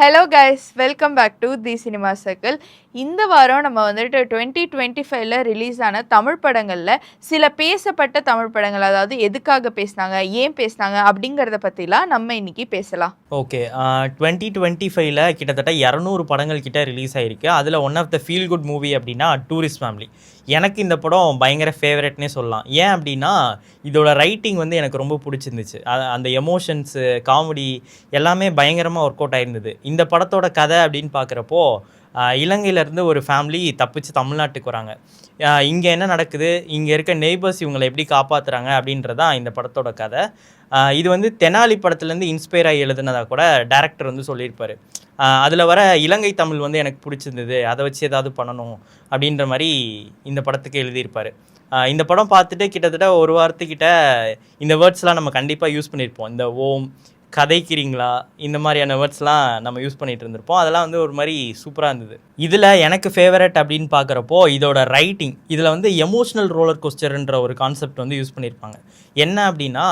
Hello guys, welcome back to The Cinema Circle. இந்த வாரம் நம்ம வந்துட்டு டுவெண்ட்டி டுவெண்ட்டி ஃபைவ்ல ரிலீஸ் ஆன தமிழ் படங்களில் சில பேசப்பட்ட தமிழ் படங்கள் அதாவது எதுக்காக பேசினாங்க ஏன் பேசினாங்க அப்படிங்கிறத பற்றிலாம் நம்ம இன்னைக்கு பேசலாம் ஓகே டுவெண்ட்டி டுவெண்ட்டி ஃபைவ்ல கிட்டத்தட்ட இரநூறு படங்கள் கிட்ட ரிலீஸ் ஆயிருக்கு அதில் one of the feel good movie அப்படின்னா டூரிஸ்ட் ஃபேமிலி எனக்கு இந்த படம் பயங்கர ஃபேவரட்னே சொல்லலாம் ஏன் அப்படின்னா இதோட ரைட்டிங் வந்து எனக்கு ரொம்ப பிடிச்சிருந்துச்சு அந்த எமோஷன்ஸு காமெடி எல்லாமே பயங்கரமாக ஒர்க் அவுட் ஆயிருந்தது இந்த படத்தோட கதை அப்படின்னு பார்க்குறப்போ இலங்கையிலேருந்து ஒரு ஃபேமிலி தப்பிச்சு தமிழ்நாட்டுக்கு வராங்க இங்கே என்ன நடக்குது இங்கே இருக்க நெய்பர்ஸ் இவங்களை எப்படி காப்பாற்றுறாங்க அப்படின்றதான் இந்த படத்தோட கதை இது வந்து தெனாலி படத்துலேருந்து இன்ஸ்பயர் ஆகி எழுதுனதாக கூட டேரக்டர் வந்து சொல்லியிருப்பார் அதில் வர இலங்கை தமிழ் வந்து எனக்கு பிடிச்சிருந்தது அதை வச்சு ஏதாவது பண்ணணும் அப்படின்ற மாதிரி இந்த படத்துக்கு எழுதியிருப்பார் இந்த படம் பார்த்துட்டு கிட்டத்தட்ட ஒரு வாரத்துக்கிட்ட இந்த வேர்ட்ஸ்லாம் நம்ம கண்டிப்பாக யூஸ் பண்ணியிருப்போம் இந்த ஓம் கதைக்கிறீங்களா இந்த மாதிரியான வேர்ட்ஸ்லாம் நம்ம யூஸ் பண்ணிகிட்டு இருந்திருப்போம் அதெல்லாம் வந்து ஒரு மாதிரி சூப்பராக இருந்தது இதில் எனக்கு ஃபேவரட் அப்படின்னு பார்க்குறப்போ இதோட ரைட்டிங் இதில் வந்து எமோஷ்னல் ரோலர் கொஸ்டர்ன்ற ஒரு கான்செப்ட் வந்து யூஸ் பண்ணியிருப்பாங்க என்ன அப்படின்னா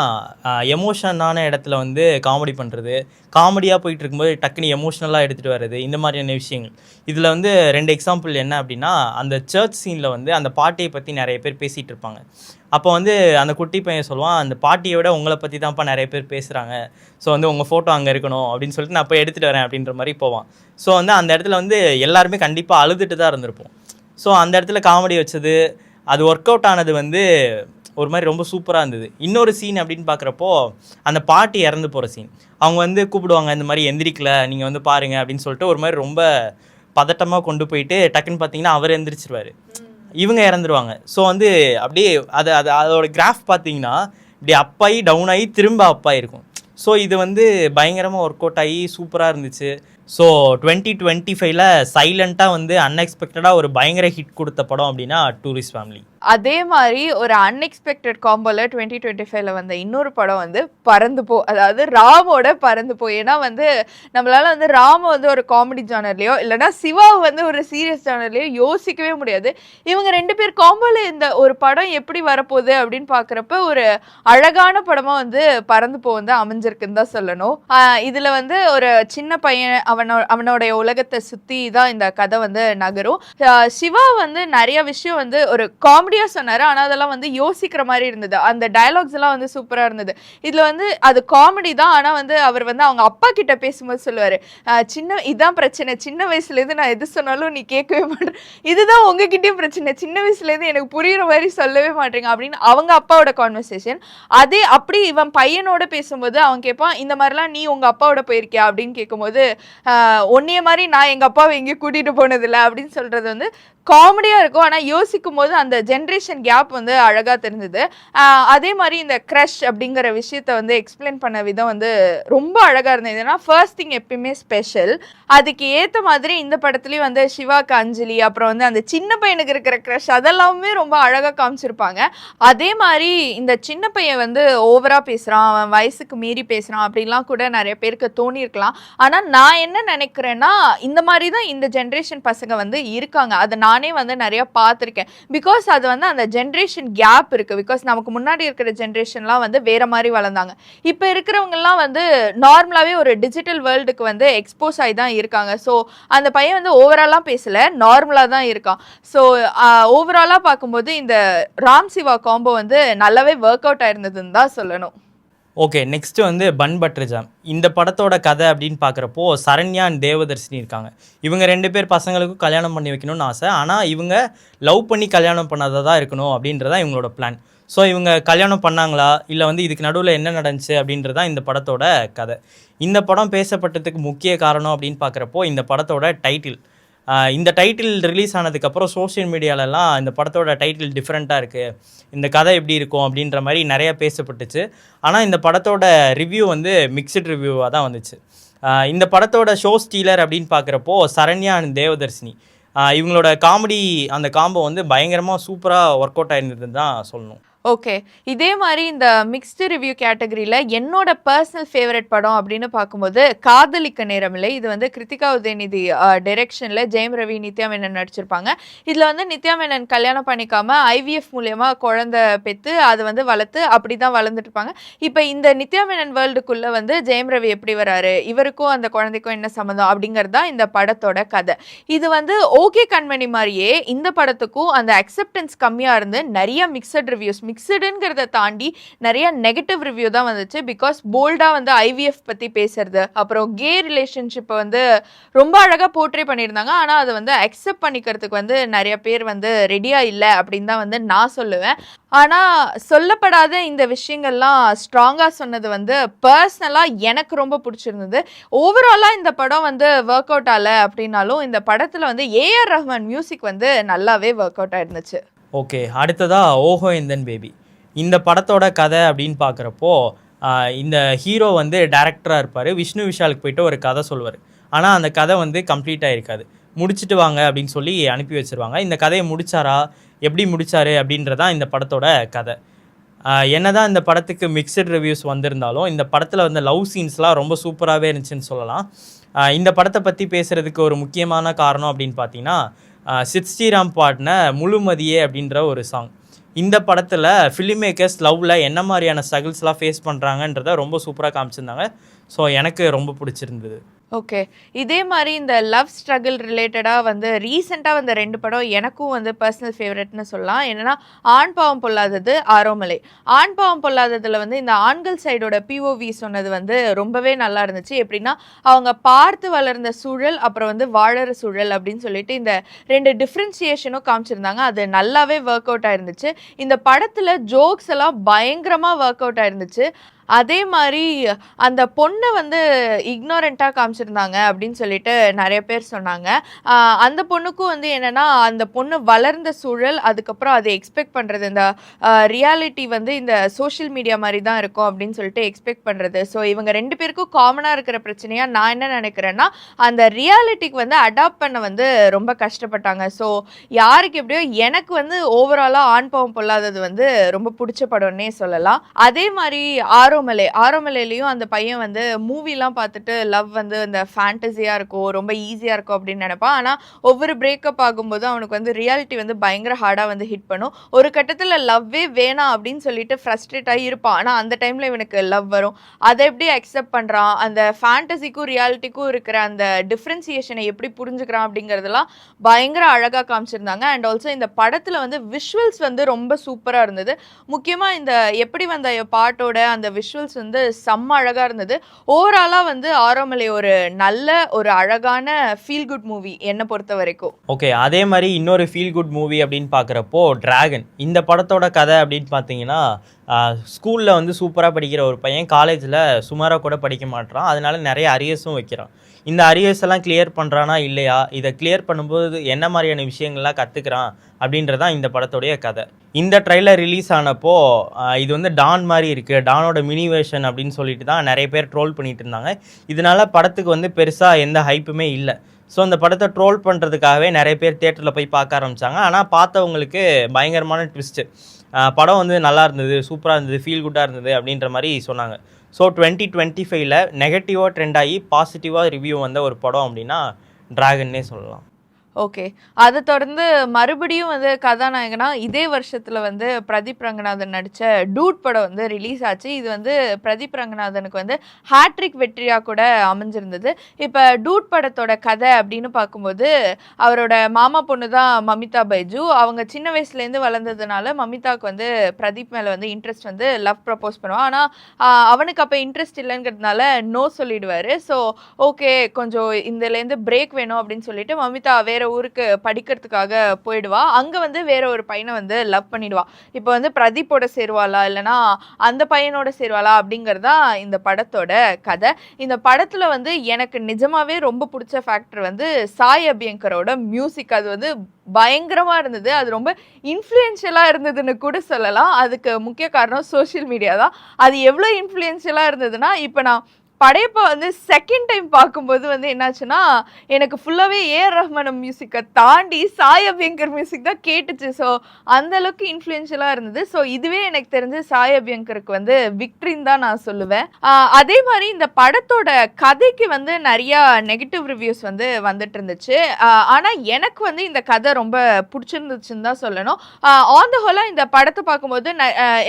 எமோஷனான இடத்துல வந்து காமெடி பண்ணுறது காமெடியாக போயிட்டு இருக்கும்போது டக்குன்னு எமோஷ்னலாக எடுத்துகிட்டு வர்றது இந்த மாதிரியான விஷயங்கள் இதில் வந்து ரெண்டு எக்ஸாம்பிள் என்ன அப்படின்னா அந்த சர்ச் சீனில் வந்து அந்த பாட்டியை பற்றி நிறைய பேர் பேசிகிட்டு இருப்பாங்க அப்போ வந்து அந்த குட்டி பையன் சொல்லுவான் அந்த பாட்டியை விட உங்களை பற்றி தான்ப்பா நிறைய பேர் பேசுகிறாங்க ஸோ வந்து உங்கள் ஃபோட்டோ அங்கே இருக்கணும் அப்படின்னு சொல்லிட்டு நான் போய் எடுத்துகிட்டு வரேன் அப்படின்ற மாதிரி போவான் ஸோ வந்து அந்த இடத்துல வந்து எல்லாருமே கண்டிப்பாக அழுதுட்டு தான் இருந்திருப்போம் ஸோ அந்த இடத்துல காமெடி வச்சது அது ஒர்க் அவுட் ஆனது வந்து ஒரு மாதிரி ரொம்ப சூப்பராக இருந்தது இன்னொரு சீன் அப்படின்னு பார்க்குறப்போ அந்த பாட்டி இறந்து போகிற சீன் அவங்க வந்து கூப்பிடுவாங்க இந்த மாதிரி எந்திரிக்கல நீங்கள் வந்து பாருங்கள் அப்படின்னு சொல்லிட்டு ஒரு மாதிரி ரொம்ப பதட்டமாக கொண்டு போயிட்டு டக்குன்னு பார்த்தீங்கன்னா அவர் எந்திரிச்சிருவார் இவங்க இறந்துருவாங்க ஸோ வந்து அப்படியே அது அது அதோட கிராஃப் பார்த்தீங்கன்னா இப்படி அப்பாயி டவுன் ஆகி திரும்ப அப்பாயி இருக்கும் ஸோ இது வந்து பயங்கரமாக ஒர்க் அவுட் ஆகி சூப்பராக இருந்துச்சு ஸோ டுவெண்ட்டி டுவெண்ட்டி ஃபைவ்ல சைலண்ட்டாக வந்து அன்எக்ஸ்பெக்டடாக ஒரு பயங்கர ஹிட் கொடுத்த படம் அப்படின்னா டூரிஸ்ட் ஃபேமிலி அதே மாதிரி ஒரு அன்எக்ஸ்பெக்டட் காம்போல டுவெண்ட்டி டுவெண்ட்டி ஃபைவ்ல வந்த இன்னொரு படம் வந்து பறந்து போ அதாவது ராமோட பறந்து போ ஏன்னா வந்து நம்மளால வந்து ராம வந்து ஒரு காமெடி ஜானர்லையோ இல்லைன்னா சிவா வந்து ஒரு சீரியஸ் ஜானர்லையோ யோசிக்கவே முடியாது இவங்க ரெண்டு பேர் காம்போல இந்த ஒரு படம் எப்படி வரப்போகுது அப்படின்னு பார்க்குறப்ப ஒரு அழகான படமாக வந்து பறந்து போ வந்து அமைஞ்சிருக்குன்னு தான் சொல்லணும் இதில் வந்து ஒரு சின்ன பையன் அவனோ அவனோடைய உலகத்தை சுற்றி தான் இந்த கதை வந்து நகரும் சிவா வந்து நிறைய விஷயம் வந்து ஒரு காமெடி காமெடியாக சொன்னார் ஆனால் அதெல்லாம் வந்து யோசிக்கிற மாதிரி இருந்தது அந்த டயலாக்ஸ் எல்லாம் வந்து சூப்பராக இருந்தது இதில் வந்து அது காமெடி தான் ஆனால் வந்து அவர் வந்து அவங்க அப்பா கிட்ட பேசும்போது சொல்லுவார் சின்ன இதுதான் பிரச்சனை சின்ன வயசுலேருந்து நான் எது சொன்னாலும் நீ கேட்கவே மாட்டேன் இதுதான் உங்ககிட்டயும் பிரச்சனை சின்ன வயசுலேருந்து எனக்கு புரிகிற மாதிரி சொல்லவே மாட்டேங்க அப்படின்னு அவங்க அப்பாவோட கான்வர்சேஷன் அதே அப்படி இவன் பையனோட பேசும்போது அவன் கேட்பான் இந்த மாதிரிலாம் நீ உங்கள் அப்பாவோட போயிருக்கியா அப்படின்னு கேட்கும்போது ஒன்னே மாதிரி நான் எங்கள் அப்பாவை எங்கேயும் கூட்டிகிட்டு போனதில்லை அப்படின்னு சொல்கிறது வந்து காமெடியாக இருக்கும் ஆனால் யோசிக்கும் போது அந்த ஜென்ரேஷன் கேப் வந்து அழகாக தெரிஞ்சுது அதே மாதிரி இந்த க்ரஷ் அப்படிங்கிற விஷயத்த வந்து எக்ஸ்பிளைன் பண்ண விதம் வந்து ரொம்ப அழகாக இருந்தது ஏன்னா ஃபர்ஸ்ட் திங் எப்பயுமே ஸ்பெஷல் அதுக்கு ஏற்ற மாதிரி இந்த படத்துலேயும் வந்து சிவாக்கு அஞ்சலி அப்புறம் வந்து அந்த சின்ன பையனுக்கு இருக்கிற க்ரஷ் அதெல்லாமே ரொம்ப அழகாக காமிச்சிருப்பாங்க அதே மாதிரி இந்த சின்ன பையன் வந்து ஓவராக பேசுகிறான் அவன் வயசுக்கு மீறி பேசுகிறான் அப்படின்லாம் கூட நிறைய பேருக்கு தோணியிருக்கலாம் ஆனால் நான் என்ன நினைக்கிறேன்னா இந்த மாதிரி தான் இந்த ஜென்ரேஷன் பசங்க வந்து இருக்காங்க அதை நான் நானே வந்து நிறைய பார்த்துருக்கேன் பிகாஸ் அது வந்து அந்த ஜென்ரேஷன் கேப் இருக்குது பிகாஸ் நமக்கு முன்னாடி இருக்கிற ஜென்ரேஷன்லாம் வந்து வேறு மாதிரி வளர்ந்தாங்க இப்போ இருக்கிறவங்கலாம் வந்து நார்மலாகவே ஒரு டிஜிட்டல் வேர்ல்டுக்கு வந்து எக்ஸ்போஸ் ஆகி தான் இருக்காங்க ஸோ அந்த பையன் வந்து ஓவராலாக பேசல நார்மலாக தான் இருக்கான் ஸோ ஓவராலாக பார்க்கும்போது இந்த ராம் சிவா காம்போ வந்து நல்லாவே ஒர்க் அவுட் ஆயிருந்ததுன்னு தான் சொல்லணும் ஓகே நெக்ஸ்ட் வந்து பன் பட்டர் ஜாம் இந்த படத்தோட கதை அப்படின்னு பார்க்குறப்போ சரண்யா அண்ட் தேவதர்ஷினி இருக்காங்க இவங்க ரெண்டு பேர் பசங்களுக்கும் கல்யாணம் பண்ணி வைக்கணும்னு ஆசை ஆனால் இவங்க லவ் பண்ணி கல்யாணம் பண்ணாததான் இருக்கணும் அப்படின்றதான் இவங்களோட பிளான் ஸோ இவங்க கல்யாணம் பண்ணாங்களா இல்லை வந்து இதுக்கு நடுவில் என்ன நடந்துச்சு அப்படின்றது தான் இந்த படத்தோட கதை இந்த படம் பேசப்பட்டதுக்கு முக்கிய காரணம் அப்படின்னு பார்க்குறப்போ இந்த படத்தோட டைட்டில் இந்த டைட்டில் ரிலீஸ் ஆனதுக்கப்புறம் சோஷியல் மீடியாலலாம் இந்த படத்தோட டைட்டில் டிஃப்ரெண்ட்டாக இருக்குது இந்த கதை எப்படி இருக்கும் அப்படின்ற மாதிரி நிறையா பேசப்பட்டுச்சு ஆனால் இந்த படத்தோட ரிவ்யூ வந்து மிக்சட் ரிவ்யூவாக தான் வந்துச்சு இந்த படத்தோட ஷோ ஸ்டீலர் அப்படின்னு பார்க்குறப்போ சரண்யா அண்ட் தேவதர்ஷினி இவங்களோட காமெடி அந்த காம்போ வந்து பயங்கரமாக சூப்பராக ஒர்க் அவுட் ஆயிருந்ததுன்னு தான் சொல்லணும் ஓகே இதே மாதிரி இந்த மிக்ஸ்டு ரிவ்யூ கேட்டகரியில் என்னோட பர்சனல் ஃபேவரட் படம் அப்படின்னு பார்க்கும்போது காதலிக்க இல்லை இது வந்து கிருத்திகா உதயநிதி டைரெக்ஷனில் ஜெயம் ரவி நித்யா மேனன் நடிச்சிருப்பாங்க இதில் வந்து நித்யா மேனன் கல்யாணம் பண்ணிக்காமல் ஐவிஎஃப் மூலயமா குழந்த பெற்று அது வந்து வளர்த்து அப்படி தான் வளர்ந்துட்டுருப்பாங்க இப்போ இந்த நித்யா மேனன் வேர்ல்டுக்குள்ளே வந்து ஜெயம் ரவி எப்படி வராரு இவருக்கும் அந்த குழந்தைக்கும் என்ன சம்மந்தம் அப்படிங்கிறது தான் இந்த படத்தோட கதை இது வந்து ஓகே கண்மணி மாதிரியே இந்த படத்துக்கும் அந்த அக்செப்டன்ஸ் கம்மியாக இருந்து நிறைய மிக்சட் ரிவ்யூஸ் மிக்ஸ் மிக்சடுங்கிறத தாண்டி நிறைய நெகட்டிவ் ரிவ்யூ தான் வந்துச்சு பிகாஸ் போல்டாக வந்து ஐவிஎஃப் பற்றி பேசுறது அப்புறம் கே ரிலேஷன்ஷிப்பை வந்து ரொம்ப அழகாக போர்ட்ரே பண்ணியிருந்தாங்க ஆனால் அதை வந்து அக்செப்ட் பண்ணிக்கிறதுக்கு வந்து நிறைய பேர் வந்து ரெடியாக இல்லை அப்படின்னு தான் வந்து நான் சொல்லுவேன் ஆனால் சொல்லப்படாத இந்த விஷயங்கள்லாம் ஸ்ட்ராங்காக சொன்னது வந்து பர்சனலாக எனக்கு ரொம்ப பிடிச்சிருந்தது ஓவராலாக இந்த படம் வந்து ஒர்க் அவுட் ஆகலை அப்படின்னாலும் இந்த படத்தில் வந்து ஏஆர் ரஹ்மான் மியூசிக் வந்து நல்லாவே ஒர்க் அவுட் ஆயிருந்துச்சு ஓகே அடுத்ததாக ஓஹோ எந்தன் பேபி இந்த படத்தோட கதை அப்படின்னு பார்க்குறப்போ இந்த ஹீரோ வந்து டேரக்டராக இருப்பார் விஷ்ணு விஷாலுக்கு போயிட்டு ஒரு கதை சொல்லுவார் ஆனால் அந்த கதை வந்து கம்ப்ளீட்டாக இருக்காது முடிச்சுட்டு வாங்க அப்படின்னு சொல்லி அனுப்பி வச்சுருவாங்க இந்த கதையை முடித்தாரா எப்படி முடித்தாரு அப்படின்றதான் இந்த படத்தோட கதை என்னதான் இந்த படத்துக்கு மிக்சட் ரிவ்யூஸ் வந்திருந்தாலும் இந்த படத்தில் வந்து லவ் சீன்ஸ்லாம் ரொம்ப சூப்பராகவே இருந்துச்சுன்னு சொல்லலாம் இந்த படத்தை பற்றி பேசுகிறதுக்கு ஒரு முக்கியமான காரணம் அப்படின்னு பார்த்தீங்கன்னா சித் ஸ்ரீராம் பாடின முழுமதியே அப்படின்ற ஒரு சாங் இந்த படத்தில் ஃபிலிம் மேக்கர்ஸ் லவ்வில் என்ன மாதிரியான ஸ்ட்ரகிள்ஸ்லாம் ஃபேஸ் பண்ணுறாங்கன்றத ரொம்ப சூப்பராக காமிச்சிருந்தாங்க ஸோ எனக்கு ரொம்ப பிடிச்சிருந்தது ஓகே இதே மாதிரி இந்த லவ் ஸ்ட்ரகிள் ரிலேட்டடாக வந்து ரீசெண்டாக வந்த ரெண்டு படம் எனக்கும் வந்து பர்சனல் ஃபேவரட்னு சொல்லலாம் என்னென்னா ஆண் பாவம் பொல்லாதது ஆரோமலை ஆண் பாவம் பொல்லாததில் வந்து இந்த ஆண்கள் சைடோட பிஓவி சொன்னது வந்து ரொம்பவே நல்லா இருந்துச்சு எப்படின்னா அவங்க பார்த்து வளர்ந்த சூழல் அப்புறம் வந்து வாழற சூழல் அப்படின்னு சொல்லிட்டு இந்த ரெண்டு டிஃப்ரென்சியேஷனும் காமிச்சிருந்தாங்க அது நல்லாவே ஒர்க் அவுட் ஆயிருந்துச்சு இந்த படத்தில் ஜோக்ஸ் எல்லாம் பயங்கரமாக ஒர்க் அவுட் ஆயிருந்துச்சு அதே மாதிரி அந்த பொண்ணை வந்து இக்னோரண்ட்டாக காமிச்சிருந்தாங்க அப்படின்னு சொல்லிட்டு நிறைய பேர் சொன்னாங்க அந்த பொண்ணுக்கும் வந்து என்னென்னா அந்த பொண்ணு வளர்ந்த சூழல் அதுக்கப்புறம் அதை எக்ஸ்பெக்ட் பண்ணுறது இந்த ரியாலிட்டி வந்து இந்த சோஷியல் மீடியா மாதிரி தான் இருக்கும் அப்படின்னு சொல்லிட்டு எக்ஸ்பெக்ட் பண்ணுறது ஸோ இவங்க ரெண்டு பேருக்கும் காமனாக இருக்கிற பிரச்சனையாக நான் என்ன நினைக்கிறேன்னா அந்த ரியாலிட்டிக்கு வந்து அடாப்ட் பண்ண வந்து ரொம்ப கஷ்டப்பட்டாங்க ஸோ யாருக்கு எப்படியோ எனக்கு வந்து ஓவராலாக ஆண் பொல்லாதது வந்து ரொம்ப பிடிச்ச படம்னே சொல்லலாம் அதே மாதிரி ஆரோ ஆரோமலை ஆரோமலையிலையும் அந்த பையன் வந்து மூவிலாம் பார்த்துட்டு லவ் வந்து அந்த ஃபேண்டஸியாக இருக்கும் ரொம்ப ஈஸியாக இருக்கும் அப்படின்னு நினைப்பான் ஆனால் ஒவ்வொரு பிரேக்கப் ஆகும்போது அவனுக்கு வந்து ரியாலிட்டி வந்து பயங்கர ஹார்டாக வந்து ஹிட் பண்ணும் ஒரு கட்டத்தில் லவ்வே வேணாம் அப்படின்னு சொல்லிட்டு ஃப்ரஸ்ட்ரேட் ஆகி இருப்பான் ஆனால் அந்த டைமில் இவனுக்கு லவ் வரும் அதை எப்படி அக்செப்ட் பண்ணுறான் அந்த ஃபேண்டசிக்கும் ரியாலிட்டிக்கும் இருக்கிற அந்த டிஃப்ரென்சியேஷனை எப்படி புரிஞ்சுக்கிறான் அப்படிங்கிறதுலாம் பயங்கர அழகாக காமிச்சிருந்தாங்க அண்ட் ஆல்சோ இந்த படத்தில் வந்து விஷுவல்ஸ் வந்து ரொம்ப சூப்பராக இருந்தது முக்கியமாக இந்த எப்படி வந்த பாட்டோட அந்த விஷ் விஷுவல்ஸ் வந்து செம்ம அழகாக இருந்தது ஓவராலாக வந்து ஆரோமலை ஒரு நல்ல ஒரு அழகான ஃபீல் குட் மூவி என்னை பொறுத்த வரைக்கும் ஓகே அதே மாதிரி இன்னொரு ஃபீல் குட் மூவி அப்படின்னு பார்க்குறப்போ ட்ராகன் இந்த படத்தோட கதை அப்படின்னு பார்த்தீங்கன்னா ஸ்கூலில் வந்து சூப்பராக படிக்கிற ஒரு பையன் காலேஜில் சுமாராக கூட படிக்க மாட்டான் அதனால நிறைய அரியர்ஸும் வைக்கிறான் இந்த அரியர்ஸ் எல்லாம் கிளியர் பண்ணுறானா இல்லையா இதை கிளியர் பண்ணும்போது என்ன மாதிரியான விஷயங்கள்லாம் கற்றுக்கிறான் அப்படின்றதான் இந்த படத்துடைய கதை இந்த ட்ரெய்லர் ரிலீஸ் ஆனப்போ இது வந்து டான் மாதிரி இருக்குது டானோட மினி வேர்ஷன் அப்படின்னு சொல்லிட்டு தான் நிறைய பேர் ட்ரோல் பண்ணிட்டு இருந்தாங்க இதனால் படத்துக்கு வந்து பெருசாக எந்த ஹைப்புமே இல்லை ஸோ அந்த படத்தை ட்ரோல் பண்ணுறதுக்காகவே நிறைய பேர் தேட்டரில் போய் பார்க்க ஆரம்பித்தாங்க ஆனால் பார்த்தவங்களுக்கு பயங்கரமான ட்விஸ்ட்டு படம் வந்து நல்லா இருந்தது சூப்பராக இருந்தது ஃபீல் குட்டாக இருந்தது அப்படின்ற மாதிரி சொன்னாங்க ஸோ டுவெண்ட்டி டுவெண்ட்டி ஃபைவ்ல நெகட்டிவாக ட்ரெண்ட் ஆகி பாசிட்டிவாக ரிவ்யூ வந்த ஒரு படம் அப்படின்னா ட்ராகன்னே சொல்லலாம் ஓகே அதை தொடர்ந்து மறுபடியும் வந்து கதாநாயகனா இதே வருஷத்தில் வந்து பிரதீப் ரங்கநாதன் நடித்த டூட் படம் வந்து ரிலீஸ் ஆச்சு இது வந்து பிரதீப் ரங்கநாதனுக்கு வந்து ஹேட்ரிக் வெற்றியாக கூட அமைஞ்சிருந்தது இப்போ டூட் படத்தோட கதை அப்படின்னு பார்க்கும்போது அவரோட மாமா பொண்ணு தான் மமிதா பைஜு அவங்க சின்ன வயசுலேருந்து வளர்ந்ததுனால மமிதாவுக்கு வந்து பிரதீப் மேலே வந்து இன்ட்ரெஸ்ட் வந்து லவ் ப்ரப்போஸ் பண்ணுவான் ஆனால் அவனுக்கு அப்போ இன்ட்ரெஸ்ட் இல்லைங்கிறதுனால நோ சொல்லிடுவார் ஸோ ஓகே கொஞ்சம் இதுலேருந்து பிரேக் வேணும் அப்படின்னு சொல்லிட்டு மமிதா வேறு ஊருக்கு படிக்கிறதுக்காக போயிடுவா அங்கே வந்து வேற ஒரு பையனை வந்து லவ் பண்ணிடுவா இப்போ வந்து பிரதீப்போட சேருவாளா இல்லைனா அந்த பையனோட சேருவாளா அப்படிங்கறதா இந்த படத்தோட கதை இந்த படத்தில் வந்து எனக்கு நிஜமாவே ரொம்ப பிடிச்ச ஃபேக்டர் வந்து சாய் அபியங்கரோட மியூசிக் அது வந்து பயங்கரமாக இருந்தது அது ரொம்ப இன்ஃப்ளூயன்ஷியலாக இருந்ததுன்னு கூட சொல்லலாம் அதுக்கு முக்கிய காரணம் சோஷியல் மீடியா தான் அது எவ்வளோ இன்ஃப்ளூயன்ஷியலாக இருந்ததுன்னா இப்போ நான் படையப்பை வந்து செகண்ட் டைம் பார்க்கும்போது வந்து என்னாச்சுன்னா எனக்கு ஃபுல்லாகவே ஏஆர் ரஹ்மான மியூசிக்கை தாண்டி சாய் அபியங்கர் மியூசிக் தான் கேட்டுச்சு ஸோ அந்தளவுக்கு அளவுக்கு இன்ஃப்ளூயன்ஷியலாக இருந்தது ஸோ இதுவே எனக்கு தெரிஞ்சு சாய் அபியங்கருக்கு வந்து விக்ட்ரின்னு தான் நான் சொல்லுவேன் அதே மாதிரி இந்த படத்தோட கதைக்கு வந்து நிறையா நெகட்டிவ் ரிவ்யூஸ் வந்து வந்துட்டு இருந்துச்சு ஆனால் எனக்கு வந்து இந்த கதை ரொம்ப பிடிச்சிருந்துச்சுன்னு தான் சொல்லணும் ஆன் த ஹோலாக இந்த படத்தை பார்க்கும்போது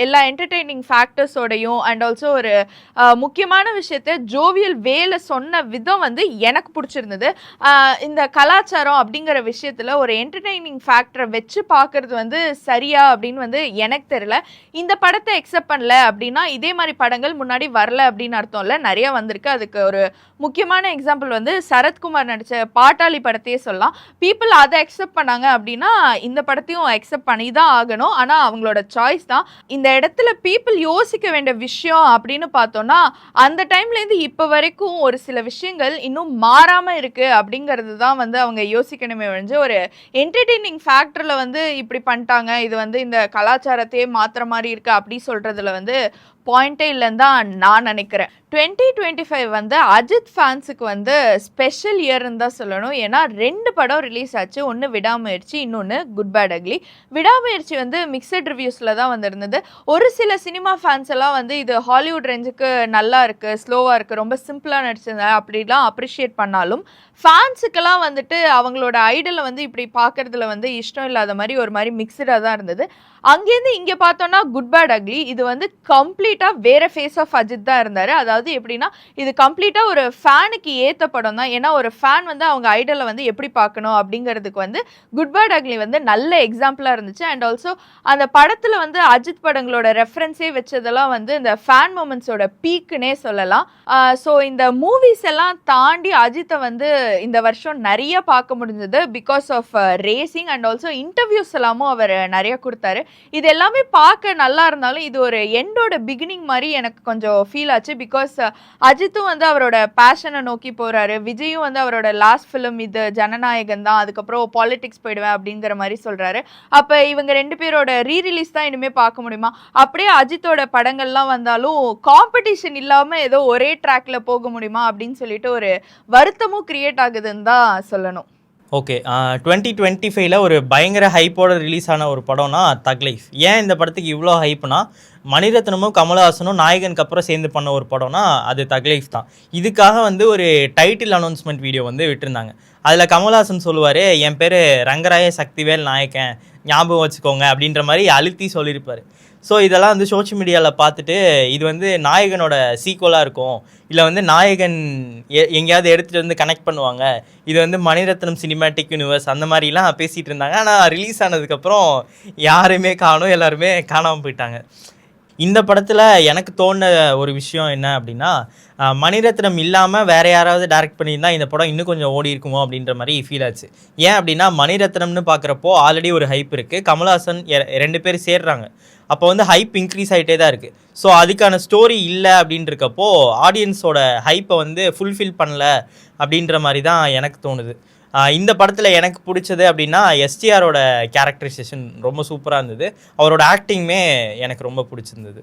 எல்லா என்டர்டெய்னிங் ஃபேக்டர்ஸோடையும் அண்ட் ஆல்சோ ஒரு முக்கியமான விஷயத்தை ஜோவியல் வேலை சொன்ன விதம் வந்து எனக்கு பிடிச்சிருந்தது இந்த கலாச்சாரம் அப்படிங்கிற விஷயத்தில் ஒரு என்டர்டெய்னிங் ஃபேக்டரை வச்சு பார்க்குறது வந்து சரியா அப்படின்னு வந்து எனக்கு தெரியல இந்த படத்தை எக்ஸப்ட் பண்ணல அப்படின்னா இதே மாதிரி படங்கள் முன்னாடி வரல அப்படின்னு அர்த்தம் இல்லை நிறைய வந்திருக்கு அதுக்கு ஒரு முக்கியமான எக்ஸாம்பிள் வந்து சரத்குமார் நடித்த பாட்டாளி படத்தையே சொல்லலாம் பீப்புள் அதை எக்ஸப்ட் பண்ணாங்க அப்படின்னா இந்த படத்தையும் எக்ஸப்ட் பண்ணி தான் ஆகணும் ஆனால் அவங்களோட சாய்ஸ் தான் இந்த இடத்துல பீப்புள் யோசிக்க வேண்டிய விஷயம் அப்படின்னு பார்த்தோம்னா அந்த டைம்ல இருந்து இப்போ வரைக்கும் ஒரு சில விஷயங்கள் இன்னும் மாறாமல் இருக்குது அப்படிங்கிறது தான் வந்து அவங்க யோசிக்கணுமே வந்து ஒரு என்டர்டெய்னிங் ஃபேக்டரில் வந்து இப்படி பண்ணிட்டாங்க இது வந்து இந்த கலாச்சாரத்தையே மாற்றுற மாதிரி இருக்குது அப்படி சொல்கிறதுல வந்து பாயிண்டே இல்லைன்னு தான் நான் நினைக்கிறேன் டுவெண்ட்டி டுவெண்ட்டி ஃபைவ் வந்து அஜித் ஃபேன்ஸுக்கு வந்து ஸ்பெஷல் இயர்ன்னு தான் சொல்லணும் ஏன்னா ரெண்டு படம் ரிலீஸ் ஆச்சு ஒன்று விடாமுயற்சி இன்னொன்று குட் பேட் அக்லி விடாமுயற்சி வந்து மிக்சட் ரிவ்யூஸில் தான் வந்திருந்தது ஒரு சில சினிமா ஃபேன்ஸ் எல்லாம் வந்து இது ஹாலிவுட் ரேஞ்சுக்கு நல்லா இருக்குது ஸ்லோவாக இருக்குது ரொம்ப சிம்பிளாக நடிச்சிருந்தாங்க அப்படிலாம் அப்ரிஷியேட் பண்ணாலும் ஃபேன்ஸுக்கெல்லாம் வந்துட்டு அவங்களோட ஐடலை வந்து இப்படி பார்க்குறதுல வந்து இஷ்டம் இல்லாத மாதிரி ஒரு மாதிரி மிக்சடாக தான் இருந்தது அங்கேருந்து இங்கே பார்த்தோன்னா குட் பேட் அக்லி இது வந்து கம்ப்ளீட் கம்ப்ளீட்டாக வேற ஃபேஸ் ஆஃப் அஜித் தான் இருந்தார் அதாவது எப்படின்னா இது கம்ப்ளீட்டாக ஒரு ஃபேனுக்கு ஏற்ற படம் தான் ஏன்னா ஒரு ஃபேன் வந்து அவங்க ஐடலை வந்து எப்படி பார்க்கணும் அப்படிங்கிறதுக்கு வந்து குட் பை அக்லி வந்து நல்ல எக்ஸாம்பிளாக இருந்துச்சு அண்ட் ஆல்சோ அந்த படத்தில் வந்து அஜித் படங்களோட ரெஃபரன்ஸே வச்சதெல்லாம் வந்து இந்த ஃபேன் மூமெண்ட்ஸோட பீக்குன்னே சொல்லலாம் ஸோ இந்த மூவிஸ் எல்லாம் தாண்டி அஜித்தை வந்து இந்த வருஷம் நிறைய பார்க்க முடிஞ்சது because of racing and also interviews எல்லாமும் அவர் நிறைய கொடுத்தாரு இது எல்லாமே பார்க்க நல்லா இருந்தாலும் இது ஒரு எண்டோட பிகின் பிகினிங் மாதிரி எனக்கு கொஞ்சம் ஃபீல் ஆச்சு பிகாஸ் uh, அஜித்தும் வந்து அவரோட பேஷனை நோக்கி போகிறாரு விஜயும் வந்து அவரோட லாஸ்ட் ஃபிலிம் இது ஜனநாயகன் தான் அதுக்கப்புறம் பாலிடிக்ஸ் போயிடுவேன் அப்படிங்கிற மாதிரி சொல்கிறாரு அப்போ இவங்க ரெண்டு பேரோட ரீரிலீஸ் தான் இனிமேல் பார்க்க முடியுமா அப்படியே அஜித்தோட படங்கள்லாம் வந்தாலும் காம்படிஷன் இல்லாமல் ஏதோ ஒரே ட்ராக்ல போக முடியுமா அப்படின்னு சொல்லிட்டு ஒரு வருத்தமும் கிரியேட் ஆகுதுன்னு தான் சொல்லணும் ஓகே டுவெண்ட்டி டுவெண்ட்டி ஃபைவ்ல ஒரு பயங்கர ஹைப்போட ரிலீஸ் ஆன ஒரு படம்னா தக் லைஃப் ஏன் இந்த படத்துக்கு இவ்வளோ ஹைப்னா மணிரத்னமும் கமலஹாசனும் நாயகனுக்கு அப்புறம் சேர்ந்து பண்ண ஒரு படம்னா அது தக் லைஃப் தான் இதுக்காக வந்து ஒரு டைட்டில் அனௌன்ஸ்மெண்ட் வீடியோ வந்து விட்டுருந்தாங்க அதில் கமல்ஹாசன் சொல்லுவார் என் பேர் ரங்கராய சக்திவேல் நாயக்கன் ஞாபகம் வச்சுக்கோங்க அப்படின்ற மாதிரி அழுத்தி சொல்லியிருப்பார் ஸோ இதெல்லாம் வந்து சோஷியல் மீடியாவில் பார்த்துட்டு இது வந்து நாயகனோட சீக்குவலாக இருக்கும் இல்லை வந்து நாயகன் எ எங்கேயாவது எடுத்துகிட்டு வந்து கனெக்ட் பண்ணுவாங்க இது வந்து மணிரத்னம் சினிமேட்டிக் யூனிவர்ஸ் அந்த மாதிரிலாம் பேசிகிட்டு இருந்தாங்க ஆனால் ரிலீஸ் ஆனதுக்கப்புறம் யாருமே காணும் எல்லாருமே காணாமல் போயிட்டாங்க இந்த படத்தில் எனக்கு தோண ஒரு விஷயம் என்ன அப்படின்னா மணிரத்னம் இல்லாமல் வேறு யாராவது டேரக்ட் பண்ணியிருந்தால் இந்த படம் இன்னும் கொஞ்சம் ஓடி இருக்குமோ அப்படின்ற மாதிரி ஃபீல் ஆச்சு ஏன் அப்படின்னா மணிரத்னம்னு பார்க்குறப்போ ஆல்ரெடி ஒரு ஹைப் இருக்குது கமல்ஹாசன் ரெண்டு பேர் சேர்றாங்க அப்போ வந்து ஹைப் இன்க்ரீஸ் ஆகிட்டே தான் இருக்குது ஸோ அதுக்கான ஸ்டோரி இல்லை அப்படின்றக்கப்போ ஆடியன்ஸோட ஹைப்பை வந்து ஃபுல்ஃபில் பண்ணல அப்படின்ற மாதிரி தான் எனக்கு தோணுது இந்த படத்தில் எனக்கு பிடிச்சது அப்படின்னா எஸ்டிஆரோட கேரக்டரைசேஷன் ரொம்ப சூப்பராக இருந்தது அவரோட ஆக்டிங்குமே எனக்கு ரொம்ப பிடிச்சிருந்தது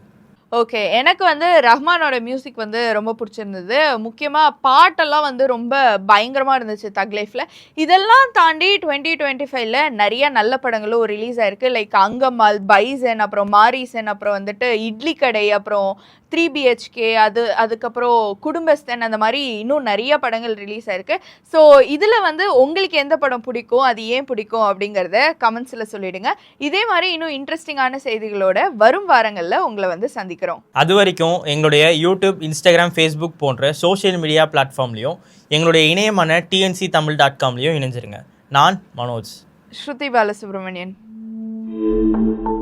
ஓகே எனக்கு வந்து ரஹ்மானோட மியூசிக் வந்து ரொம்ப பிடிச்சிருந்தது முக்கியமாக பாட்டெல்லாம் வந்து ரொம்ப பயங்கரமாக இருந்துச்சு தக் லைஃப்பில் இதெல்லாம் தாண்டி டுவெண்ட்டி டுவெண்ட்டி ஃபைவ்ல நிறைய நல்ல படங்களும் ரிலீஸ் ஆயிருக்கு லைக் அங்கம்மாள் பைசன் அப்புறம் மாரிசன் அப்புறம் வந்துட்டு இட்லி கடை அப்புறம் த்ரீ பிஹெச்கே அது அதுக்கப்புறம் குடும்பஸ்தன் அந்த மாதிரி இன்னும் நிறைய படங்கள் ரிலீஸ் ஆயிருக்கு ஸோ இதில் வந்து உங்களுக்கு எந்த படம் பிடிக்கும் அது ஏன் பிடிக்கும் அப்படிங்கிறத கமெண்ட்ஸில் சொல்லிடுங்க இதே மாதிரி இன்னும் இன்ட்ரெஸ்டிங்கான செய்திகளோட வரும் வாரங்களில் உங்களை வந்து சந்திக்கிறோம் அது வரைக்கும் எங்களுடைய யூடியூப் இன்ஸ்டாகிராம் ஃபேஸ்புக் போன்ற சோஷியல் மீடியா பிளாட்ஃபார்ம்லையும் எங்களுடைய இணையமான டிஎன்சி தமிழ் டாட் காம்லையும் இணைஞ்சிருங்க நான் மனோஜ் ஸ்ருதி பாலசுப்ரமணியன் thank you